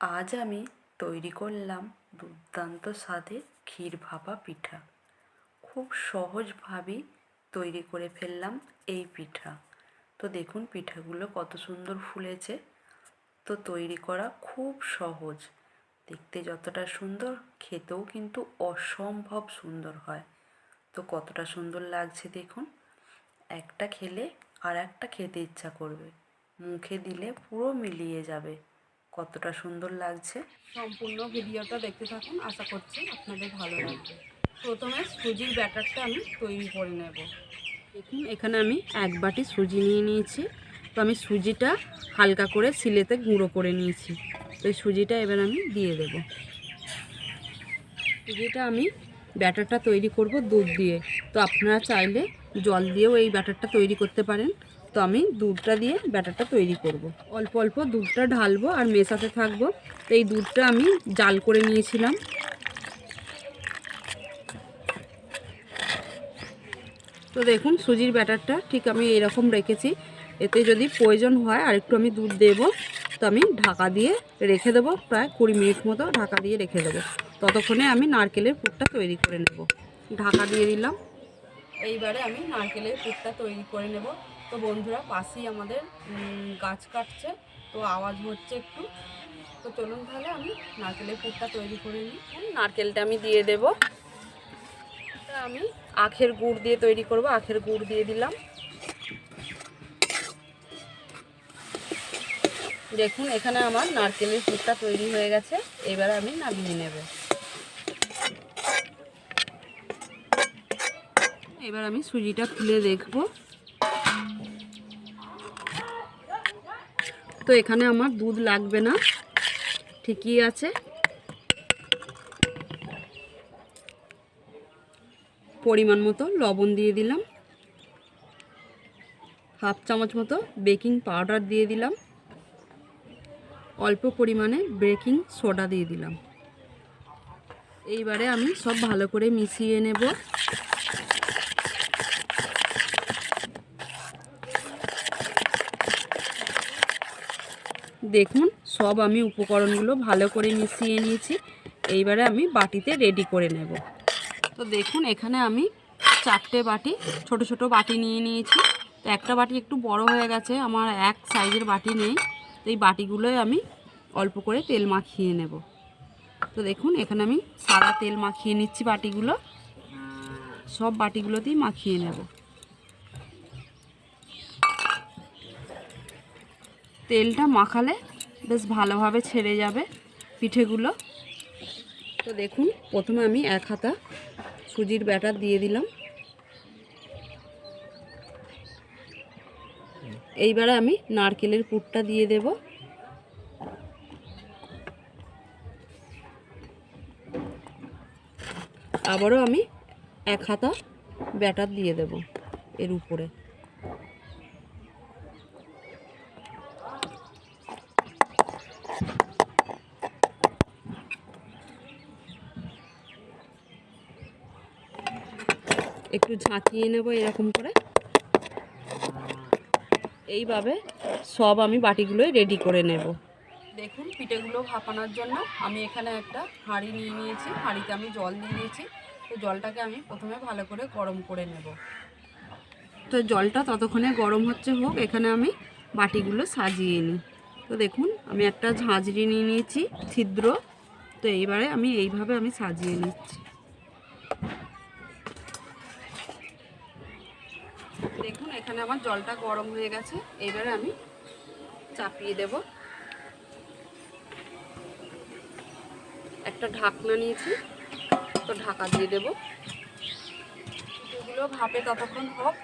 আজ আমি তৈরি করলাম দুর্দান্ত স্বাদের ক্ষীর ভাপা পিঠা। খুব সহজভাবেই তৈরি করে ফেললাম এই পিঠা। তো দেখুন পিঠাগুলো কত সুন্দর ফুলেছে। তো তৈরি করা খুব সহজ। দেখতে যতটা সুন্দর, খেতেও কিন্তু অসম্ভব সুন্দর হয়। তো কতটা সুন্দর লাগছে দেখুন। একটা খেলে আর একটা খেতে ইচ্ছা করবে। মুখে দিলে পুরো মিলিয়ে যাবে। কতটা সুন্দর লাগছে। সম্পূর্ণ ভিডিওটা দেখতে থাকুন, আশা করছি আপনাদের ভালো লাগবে। প্রথমে সুজির ব্যাটারটা আমি তৈরি করে নেব। দেখুন, এখানে আমি এক বাটি সুজি নিয়ে নিয়েছি। তো আমি সুজিটা হালকা করে সিলেতে গুঁড়ো করে নিয়েছি। তো এই সুজিটা এবার আমি দিয়ে দেব। সুজিটা আমি ব্যাটারটা তৈরি করব দুধ দিয়ে। তো আপনারা চাইলে জল দিয়েও এই ব্যাটারটা তৈরি করতে পারেন। তো আমি দুধটা দিয়ে ব্যাটারটা তৈরি করব। অল্প অল্প দুধটা ঢালবো আর মেশাতে থাকব। তো এই দুধটা আমি জাল করে নিয়েছিলাম। তো দেখুন, সুজির ব্যাটারটা ঠিক আমি এরকম রেখেছি। এতে যদি প্রয়োজন হয় আর একটু আমি দুধ দেব। তো আমি ঢাকা দিয়ে রেখে দেবো, প্রায় কুড়ি মিনিট মতো ঢাকা দিয়ে রেখে দেবো। ততক্ষণে আমি নারকেলের পুরটা তৈরি করে নেব। ঢাকা দিয়ে দিলাম। এইবারে আমি নারকেলের পুরটা তৈরি করে নেব। তো বন্ধুরা পাশেই আমাদের গাছ কাটছে, তো আওয়াজ হচ্ছে একটু। তো চলুন তাহলে আমি নারকেলের পুরটা তৈরি করে নিই। নারকেলটা আমি দিয়ে দেব। আমি আখের গুড় দিয়ে তৈরি করব, আখের গুড় দিয়ে দিলাম। দেখুন, এখানে আমার নারকেলের পুরটা তৈরি হয়ে গেছে। এবার আমি নামিয়ে নেব। এবার আমি সুজিটা খুলে দেখব। তো এখানে আমার দুধ লাগবে না। ঠিকই আছে। পরিমাণ মতো লবণ দিয়ে দিলাম। হাফ চামচ মতো বেকিং পাউডার দিয়ে দিলাম। অল্প পরিমাণে বেকিং সোডা দিয়ে দিলাম। এইবারে আমি সব ভালো করে মিশিয়ে নেব। দেখুন, সব আমি উপকরণগুলো ভালো করে মিশিয়ে নিয়েছি। এইবারে আমি বাটিতে রেডি করে নেব। তো দেখুন, এখানে আমি চারটে বাটি, ছোট ছোট বাটি নিয়ে নিয়েছি। তো একটা বাটি একটু বড় হয়ে গেছে, আমার এক সাইজের বাটি নেই। তো এই বাটিগুলোয় আমি অল্প করে তেল মাখিয়ে নেব। তো দেখুন, এখানে আমি সাদা তেল মাখিয়ে নিচ্ছি বাটিগুলো। সব বাটিগুলোতেই মাখিয়ে নেব। তেলটা মাখালে বেশ ভালোভাবে ছেড়ে যাবে পিঠেগুলো। তো দেখুন, প্রথমে আমি এক হাতা সুজির ব্যাটার দিয়ে দিলাম। এইবারে আমি নারকেলের পুরটা দিয়ে দেব। আবারও আমি এক হাতা ব্যাটার দিয়ে দেব এর উপরে। একটু ঝাঁকিয়ে নেব এরকম করে। এইভাবে সব আমি বাটিগুলোই রেডি করে নেব। দেখুন, পিঠেগুলো ভাপানোর জন্য আমি এখানে একটা হাঁড়ি নিয়ে নিয়েছি। হাঁড়িতে আমি জল দিয়ে দিয়েছি। তো জলটাকে আমি প্রথমে ভালো করে গরম করে নেব। তো জলটা ততক্ষণে গরম হচ্ছে হোক, এখানে আমি বাটিগুলো সাজিয়ে নিই। তো দেখুন, আমি একটা ঝাঁঝরি নিয়ে নিয়েছি, ছিদ্র। তো এইবারে আমি এইভাবে আমি সাজিয়ে নিচ্ছি দেখুন এখানে আমার জলটা গরম হয়ে গেছে, এবারে আমি চাপিয়ে দেব। একটা ঢাকনা নিয়েছি, তো ঢাকা দিয়ে দেব। এগুলো ভাপে ততক্ষণ হোক,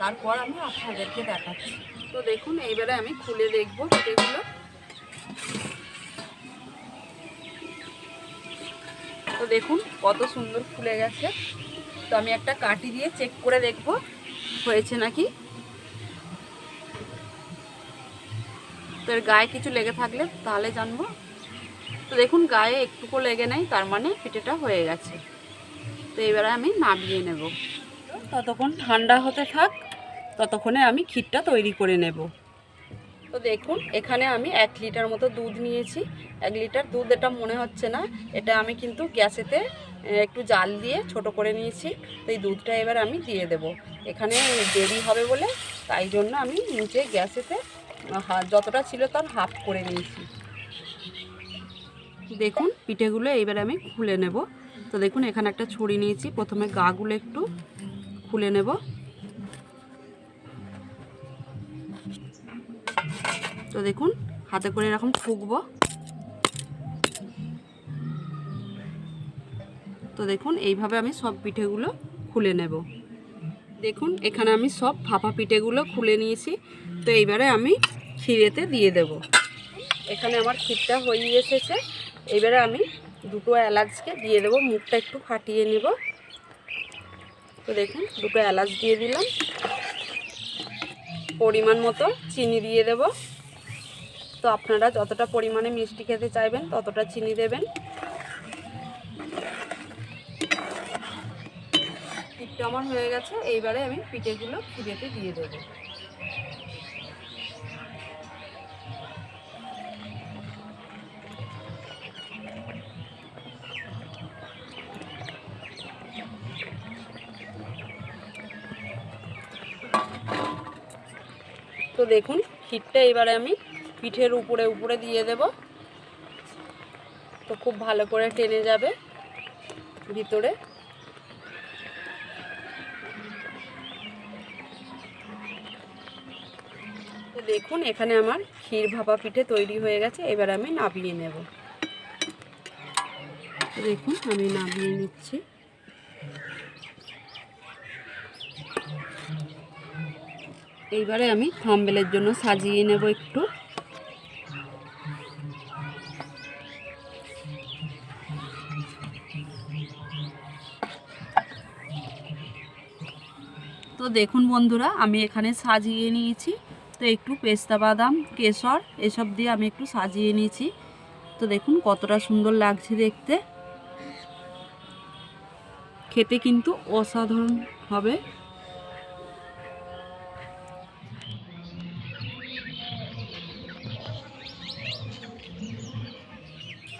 তারপর আমি আপনাদেরকে দেখাচ্ছি। তো দেখুন, এইবারে আমি খুলে দেখব এগুলো। তো দেখুন, কত সুন্দর ফুলে গেছে। তো আমি একটা কাঠি দিয়ে চেক করে দেখব, হয়েছে নাকি? তো এর গায়ে কিছু লেগে থাকলে তাহলে জানব। তো দেখুন, গায়ে একটুকু লেগে নেই, তার মানে পিঠেটা হয়ে গেছে। তো এবারে আমি নামিয়ে নেব। ততক্ষণ ঠান্ডা হতে থাক, ততক্ষণে আমি ক্ষীরটা তৈরি করে নেব। তো দেখুন, এখানে আমি এক লিটার মতো দুধ নিয়েছি। এক লিটার দুধ, এটা মনে হচ্ছে না, এটা আমি কিন্তু গ্যাসেতে একটু জাল দিয়ে ছোট করে নিয়েছি। তো এই দুধটা এবার আমি দিয়ে দেব। এখানে দেরি হবে বলে, তাই জন্য আমি নিচে গ্যাসেতে যতটা ছিল তার হাফ করে নিয়েছি। দেখুন, পিঠেগুলো এবার আমি খুলে নেব। তো দেখুন, এখানে একটা ছুরি নিয়েছি। প্রথমে গাগুলো একটু খুলে নেব। তো দেখুন, হাতে করে এরকম ঠুকবো তো দেখুন, এইভাবে আমি সব পিঠেগুলো খুলে নেব। দেখুন, এখানে আমি সব ফাঁপা পিঠেগুলো খুলে নিয়েছি। তো এইবারে আমি ক্ষীরেতে দিয়ে দেব। এখানে আমার ক্ষীরটা হয়ে এসেছে। এবারে আমি দুটো এলাচকে দিয়ে দেবো। মুখটা একটু ফাটিয়ে নেব। তো দেখুন, দুটো এলাচ দিয়ে দিলাম। পরিমাণ মতো চিনি দিয়ে দেব। তো আপনারা যতটা পরিমাণে মিষ্টি খেতে চাইবেন, ততটা চিনি দেবেন। ক্ষীরটা আমার হয়ে গেছে। এইবারে আমি পিঠেগুলো ক্ষীরেতে দিয়ে দেবো। তো দেখুন, ক্ষীরটা এবারে আমি পিঠের উপরে উপরে দিয়ে দেব। তো খুব ভালো করে টেনে যাবে ভিতরে। তো দেখুন, এখানে আমার ক্ষীর ভাপা পিঠে তৈরি হয়ে গেছে। এবার আমি নাবিয়ে নেব। দেখুন, আমি নাবিয়ে নিচ্ছি। এইবারে আমি থাম্বেলের জন্য সাজিয়ে নেব একটু। তো দেখুন বন্ধুরা, আমি এখানে সাজিয়ে নিয়েছি। তো একটু পেস্তা বাদাম, কেশর, এসব দিয়ে আমি একটু সাজিয়ে নিয়েছি। তো দেখুন কতটা সুন্দর লাগছে দেখতে। খেতে কিন্তু অসাধারণ হবে।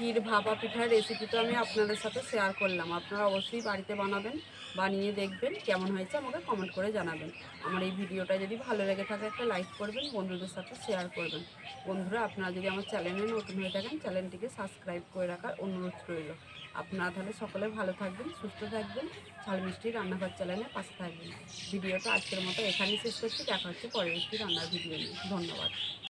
ক্ষীর, ভাপা পিঠার রেসিপি তো আমি আপনাদের সাথে শেয়ার করলাম। আপনারা অবশ্যই বাড়িতে বানাবেন, বানিয়ে দেখবেন কেমন হয়েছে, আমাকে কমেন্ট করে জানাবেন। আমার এই ভিডিওটা যদি ভালো লেগে থাকে, একটা লাইক করবেন, বন্ধুদের সাথে শেয়ার করবেন। বন্ধুরা, আপনারা যদি আমার চ্যানেলে নতুন হয়ে থাকেন চ্যানেলটিকে সাবস্ক্রাইব করে রাখার অনুরোধ রইল। আপনারা তাহলে সকলে ভালো থাকবেন, সুস্থ থাকবেন, ঝাল মিষ্টি রান্নাঘর চ্যানেলে পাশে থাকবেন। ভিডিওটা আজকের মতো এখানেই শেষ করছি, দেখা হচ্ছে পরের একটি রান্নার ভিডিও নিয়ে। ধন্যবাদ।